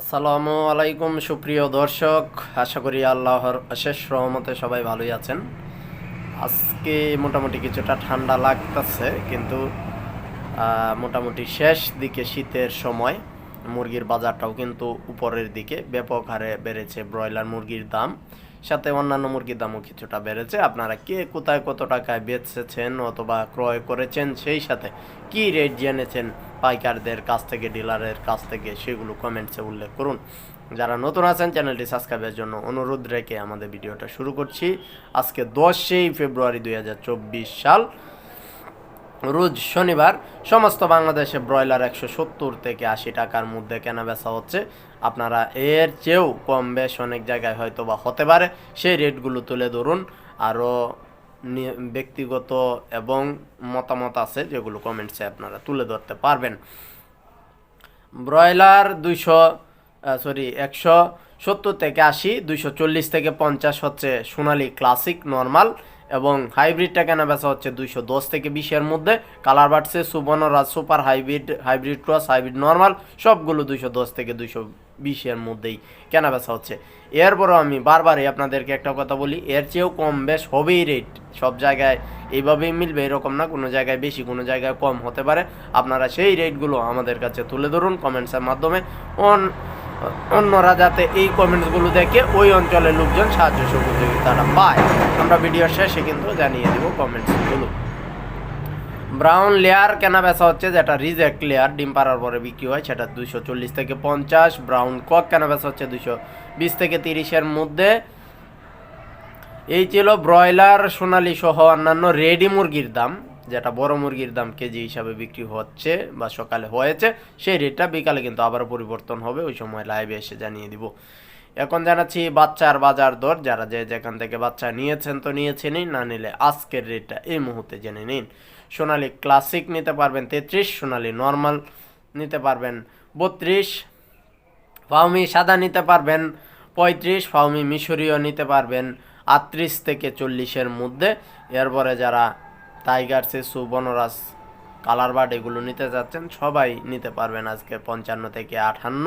আসসালামু আলাইকুম, সুপ্রিয় দর্শক। আশা করি আল্লাহর শেষ রহমতে সবাই ভালোই আছেন। আজকে মোটামুটি কিছুটা ঠান্ডা লাগতেছে, কিন্তু মোটামুটি শেষ দিকে শীতের সময়। মুরগির বাজারটাও কিন্তু উপরের দিকে। ব্যাপক হারে বেড়েছে ব্রয়লার মুরগির দাম। সাথে অন্যান্য মুরগির দামও কিছুটা বেড়েছে। আপনারা কে কোথায় কত টাকায় বেচেছেন অথবা ক্রয় করেছেন সেই সাথে কি রেট জেনেছেন পাইকারদের কাছ থেকে, ডিলারের কাছ থেকে সেগুলো কমেন্টসে উল্লেখ করুন। যারা নতুন আছেন, চ্যানেলটি সাবস্ক্রাইবের জন্য অনুরোধ রেখে আমাদের ভিডিওটা শুরু করছি। আজকে দশই ফেব্রুয়ারি দুই হাজার চব্বিশ সাল। রোজ শনিবার সমস্ত বাংলাদেশে ব্রয়লার একশো সত্তর থেকে আশি টাকার মধ্যে কেনা বেচা হচ্ছে। আপনারা এর চেয়েও কম বেশ অনেক জায়গায় হয়তো বা হতে পারে। সেই রেটগুলো তুলে ধরুন। আরও ব্যক্তিগত এবং মতামত আছে যেগুলো কমেন্টসে আপনারা তুলে ধরতে পারবেন। ব্রয়লার দুইশো সরি একশো সত্তর থেকে আশি, দুইশো চল্লিশ থেকে পঞ্চাশ হচ্ছে সোনালি ক্লাসিক নর্মাল এবং হাইব্রিডটা কেনা বেচা হচ্ছে দুইশো দশ থেকে বিশের মধ্যে? কালার বাড়ছে Subarnaraj super, hybrid hybrid cross, hybrid normal, সবগুলো দুইশো দশ থেকে দুইশো বিশের মধ্যেই কেনা বেচা হচ্ছে? এরপরও আমি বারবারই আপনাদেরকে একটা কথা বলি, এর চেয়েও কম বেশ হবেই রেট সব জায়গায় এইভাবেই মিলবে, এরকম না, কোনো জায়গায় বেশি, কোনো জায়গায় কম হতে পারে। আপনারা সেই রেটগুলো আমাদের কাছে তুলে ধরুন কমেন্টসের মাধ্যমে। অন অন্যরা যাতে এই কমেন্টসগুলো দেখে ওই অঞ্চলের লোকজন সাহায্য সহযোগিতাটা পায়। আমরা ভিডিও শেষে কিন্তু জানিয়ে দেবো কমেন্টসগুলো ব্রাউন লেয়ার কেনা বেচা হচ্ছে, যেটা রিজেক্ট লেয়ার ডিম পাড়ার পরে বিক্রি হয়, সেটা দুশো চল্লিশ থেকে পঞ্চাশ। ব্রাউন কক কেনা বেচা হচ্ছে দুশো বিশ থেকে তিরিশের মধ্যে। এই ছিল ব্রয়লার, সোনালি সহ অন্যান্য রেডি মুরগির দাম। যেটা বড় মুরগির দাম কেজি হিসাবে বিক্রি হচ্ছে বা সকালে হয়েছে, সেই রেটটা বিকালে কিন্তু আবার পরিবর্তন হবে, ওই সময় লাইভে এসে জানিয়ে দিব। এখন জানাচ্ছি বাচ্চার বাজার দর, যারা যে যেখান থেকে বাচ্চা নিয়েছেন তো নিয়েছেনই না নিলে আজকের রেটটা এই মুহূর্তে জেনে নিন। সোনালি ক্লাসিক নিতে পারবেন তেত্রিশ, সোনালি নর্মাল নিতে পারবেন বত্রিশ ফাউমি সাদা নিতে পারবেন পঁয়ত্রিশ ফাউমি মিশরীয় নিতে পারবেন আটত্রিশ থেকে চল্লিশের মধ্যে। এরপরে যারা টাইগার, সেসু বনরাস কালার বার্ড এগুলো নিতে যাচ্ছেন। সবাই নিতে পারবেন আজকে পঞ্চান্ন থেকে আঠান্ন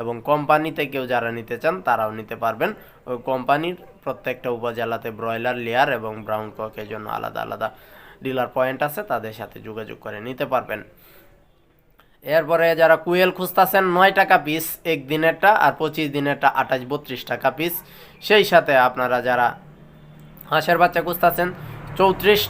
এবং কোম্পানি থেকেও যারা নিতে চান তারাও নিতে পারবেন। ওই কোম্পানির প্রত্যেকটা উপজেলাতে ব্রয়লার লেয়ার এবং ব্রাউন ককের জন্য আলাদা আলাদা ডিলার পয়েন্ট আছে, তাদের সাথে যোগাযোগ করে নিতে পারবেন। এরপরে যারা কুয়েল খুঁজতেছেন, নয় টাকা পিস এক দিনেরটা আর পঁচিশ দিনেরটা আঠাশ বত্রিশ টাকা পিস সেই সাথে আপনারা যারা হাঁসের বাচ্চা খুঁজতেছেন, চৌত্রিশ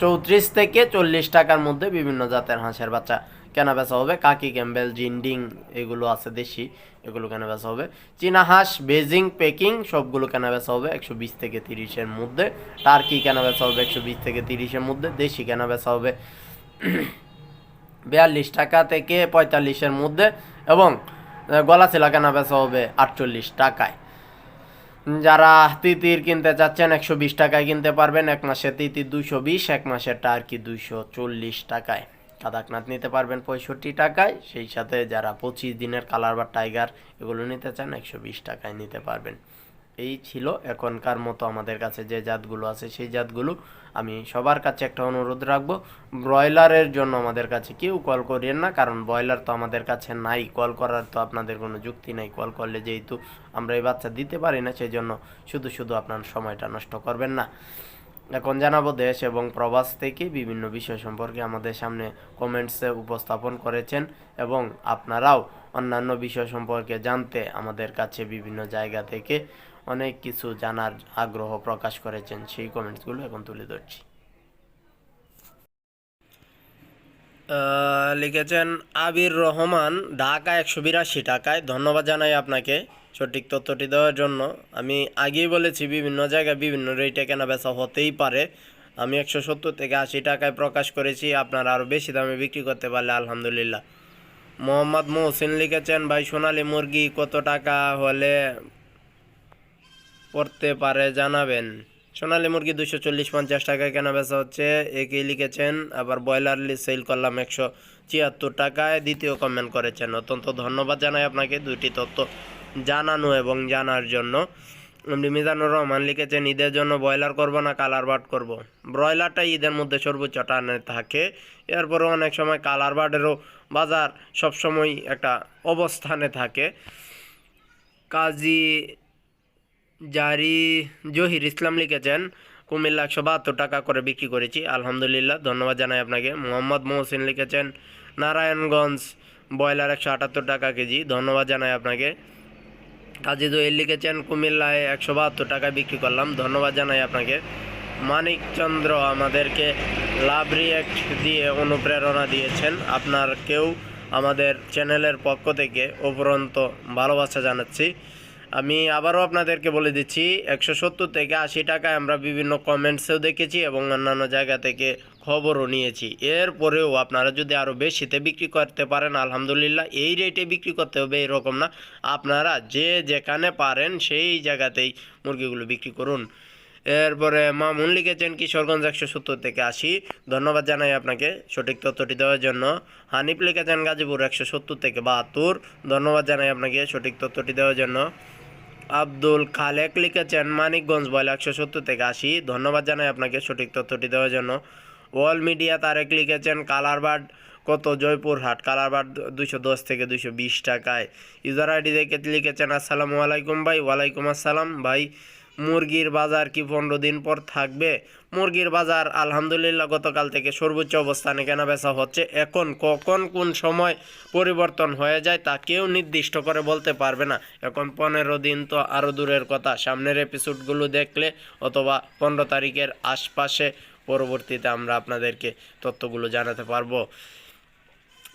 চৌত্রিশ থেকে চল্লিশ টাকার মধ্যে বিভিন্ন জাতের হাঁসের বাচ্চা কেনা বেচা হবে। কাকি, ক্যাম্বেল, জিন্ডিং এগুলো আছে দেশি, এগুলো কেনা বেচা হবে। চীনা হাঁস, বেজিং, পেকিং সবগুলো কেনা বেচা হবে একশো বিশ থেকে তিরিশের মধ্যে। টার্কি কেনা বেচা হবে একশো বিশ থেকে তিরিশের মধ্যে। দেশি কেনা বেচা হবে বিয়াল্লিশ টাকা থেকে পঁয়তাল্লিশের মধ্যে এবং গলা চিলা কেনা বেচা হবে আটচল্লিশ টাকায়। যারা তিতির কিনতে চাচ্ছেন, একশো বিশ টাকায় কিনতে পারবেন। এক মাসে তিতির দুশো বিশ, এক মাসের টার্কি দুশো চল্লিশ টাকায়। কাদাকনাথ নিতে পারবেন পঁয়ষট্টি টাকায়। সেই সাথে যারা পঁচিশ দিনের কালার বা টাইগার, এগুলো নিতে চান, একশো বিশ টাকায় নিতে পারবেন। এই ছিল এখনকার মতো আমাদের কাছে যে জাতগুলো আছে, সেই জাতগুলো আমি সবার কাছে একটা অনুরোধ রাখব। ব্রয়লারের জন্য আমাদের কাছে কেউ কল করিয়েন না, কারণ ব্রয়লার তো আমাদের কাছে নাই, কল করার তো আপনাদের কোনো যুক্তি নাই। কল করলে যেহেতু আমরা এই বাচ্চা দিতে পারি না সেই জন্য শুধু শুধু আপনার সময়টা নষ্ট করবেন না। এখন জানাব দেশ এবং প্রবাস থেকে বিভিন্ন বিষয় সম্পর্কে আমাদের সামনে কমেন্টসে উপস্থাপন করেছেন এবং আপনারাও অন্যান্য বিষয় সম্পর্কে জানতে আমাদের কাছে বিভিন্ন জায়গা থেকে অনেক কিছু জানার আগ্রহ প্রকাশ করেছেন। সেই কমেন্টসগুলো এখন তুলে ধরছি। লিখেছেন আবির রহমান, ঢাকা একশো বিরাশি টাকায়। ধন্যবাদ জানাই আপনাকে সঠিক তথ্যটি দেওয়ার জন্য। আমি আগেই বলেছি, বিভিন্ন জায়গায় বিভিন্ন রেটে কেনা বেচা হতেই পারে। আমি একশো সত্তর থেকে আশি টাকায় প্রকাশ করেছি, আপনারা আরও বেশি দামে বিক্রি করতে পারলে আলহামদুলিল্লাহ। মোহাম্মদ মোহসিন লিখেছেন, ভাই, সোনালী মুরগি কত টাকা হলে পড়তে পারে জানাবেন? সোনালী মুরগি দুশো চল্লিশ পঞ্চাশ টাকায় কেনা বেচা হচ্ছে। একই লিখেছেন, আবার ব্রয়লার সেল করলাম একশো ছিয়াত্তর টাকায়। দ্বিতীয় কমেন্ট করেছেন, অত্যন্ত ধন্যবাদ জানাই আপনাকে দুইটি তথ্য জানানো এবং জানার জন্য। মিজানুর রহমান লিখেছেন, ঈদের জন্য ব্রয়লার করব না, কালার বাট করব? ব্রয়লারটা ঈদের মধ্যে সর্বোচ্চ টানে থাকে। এরপরও অনেক সময় কালার বার্ডেরও বাজার সবসময় একটা অবস্থানে থাকে। কাজী জারি জহির ইসলাম লিখেছেন, কুমিল্লা একশো বাহাত্তর টাকা করে বিক্রি করেছি, আলহামদুলিল্লাহ, ধন্যবাদ জানাই আপনাকে। মোহাম্মদ মহসিন লিখেছেন, নারায়ণগঞ্জ ব্রয়লার একশো আটাত্তর টাকা কেজি, ধন্যবাদ জানাই আপনাকে। কাজী দোয়েল লিখেছেন, কুমিল্লায় একশো বাহাত্তর টাকা বিক্রি করলাম, ধন্যবাদ জানাই আপনাকে। মানিকচন্দ্র আমাদেরকে লাভ রিয়াক্ট দিয়ে অনুপ্রেরণা দিয়েছেন। আপনার কেউ আমাদের চ্যানেলের পক্ষ থেকে উপরন্ত ভালোবাসা জানাচ্ছি। আমি আবারও আপনাদেরকে বলে দিচ্ছি, একশো সত্তর থেকে আশি টাকায় আমরা বিভিন্ন কমেন্টসেও দেখেছি এবং অন্যান্য জায়গা থেকে খবরও নিয়েছি। এরপরেও আপনারা যদি আরও বেশিতে বিক্রি করতে পারেন, আলহামদুলিল্লাহ এই রেটে বিক্রি করতে হবে, এরকম না। আপনারা যে যেখানে পারেন সেই জায়গাতেই মুরগিগুলো বিক্রি করুন। এরপরে মামুন লিখেছেন, কিশোরগঞ্জ একশো সত্তর থেকে আশি। ধন্যবাদ জানাই আপনাকে সঠিক তথ্যটি দেওয়ার জন্য। হানিফ লিখেছেন, গাজীপুর একশো সত্তর থেকে বাহাত্তর। ধন্যবাদ জানাই আপনাকে সঠিক তথ্যটি দেওয়ার জন্য। আব্দুল খালেক লিখেছেন মানিকগঞ্জ বয়লা একশো সত্তর থেকে আশি। ধন্যবাদ জানাই আপনাকে সঠিক তথ্যটি দেওয়ার জন্য। ওয়াল মিডিয়া তারেক লিখেছেন, কালারবার্ড কত? জয়পুরহাট কালারবার্ড দুশো দশ থেকে দুশো বিশ টাকায়। ইউজার আইডি দেখে লিখেছেন, আসসালামু আলাইকুম ভাই, ওয়ালাইকুম আসসালাম ভাই। মুরগির বাজার কি পনেরো দিন পর থাকবে? মুরগির বাজার আলহামদুলিল্লাহ গতকাল থেকে সর্বোচ্চ অবস্থানে কেনা বেচা হচ্ছে। এখন কখন কোন সময় পরিবর্তন হয়ে যায় তা কেউ নির্দিষ্ট করে বলতে পারবে না। এখন পনেরো দিন তো আরও দূরের কথা। সামনের এপিসোডগুলো দেখলে অথবা পনেরো তারিখের আশপাশে পরবর্তীতে আমরা আপনাদেরকে তথ্যগুলো জানাতে পারব।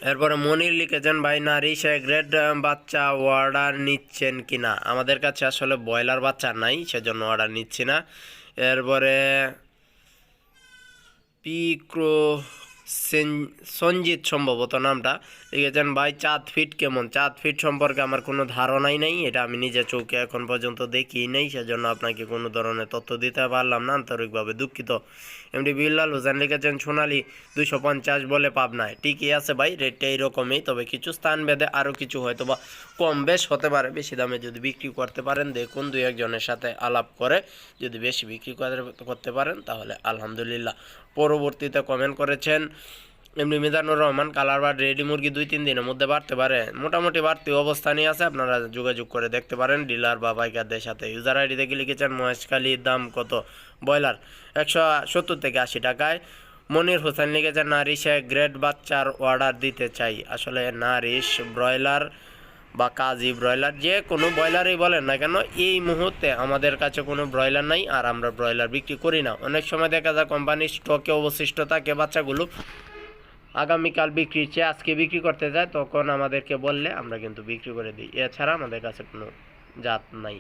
এরপরে মনির লিখেছেন, ভাই, নারী সে গ্রেড বাচ্চা অর্ডার নিচ্ছেন কি না? আমাদের কাছে আসলে ব্রয়লার বাচ্চা নাই, সেজন্য অর্ডার নিচ্ছি না। এরপরে পিক্রো সঞ্জিত সম্ভবত নামটা। লিখেছেন ভাই চাঁদ ফিট কেমন? চাঁদ ফিট সম্পর্কে আমার কোনো ধারণাই নেই, এটা আমি নিজে চৌকে এখন পর্যন্ত দেখি নেই, সেজন্য আপনাকে কোনো ধরনের তথ্য দিতে পারলাম না, আন্তরিকভাবে দুঃখিত। এমডি বিল্লাল হোসেন লিখেছেন, সোনালি দুশো পঞ্চাশ বলে পাবনায়। ঠিকই আছে ভাই রেটটা এইরকমই তবে কিছু স্থান ভেদে আরও কিছু হয়তো বা কম বেশ হতে পারে। বেশি দামে যদি বিক্রি করতে পারেন, দেখুন দুই একজনের সাথে আলাপ করে। যদি বেশি বিক্রি করতে পারেন, তাহলে আলহামদুলিল্লাহ। পরবর্তীতে কমেন্ট করেছেন, এমনি মিজানুর রহমান কালার বার রেডি মুরগি দুই তিন দিনের মধ্যে বাড়তে পারে। মোটামুটি বাড়তি অবস্থানই আছে, আপনারা যোগাযোগ করে দেখতে পারেন। ডিলার বা বাইকারদের সাথে ইউজার আইডি দেখে লিখেছেন মহেশখালীর দাম কত? ব্রয়লার একশো সত্তর থেকে আশি টাকায়। মনির হোসেন লিখেছেন নারিশে গ্রেড বাচ্চার অর্ডার দিতে চাই। আসলে নারিশ ব্রয়লার বা কাজী ব্রয়লার, যে কোনো ব্রয়লারই বলেন না কেন, এই মুহূর্তে আমাদের কাছে কোনো ব্রয়লার নাই আর আমরা ব্রয়লার বিক্রি করি না। অনেক সময় দেখা যায় কোম্পানির স্টকে অবশিষ্ট থাকে বাচ্চাগুলো। আগামীকাল বিক্রি চেয়ে আজকে বিক্রি করতে যায়, তখন আমাদেরকে বললে আমরা কিন্তু বিক্রি করে দিই। এছাড়া আমাদের কাছে কোনো জাত নাই।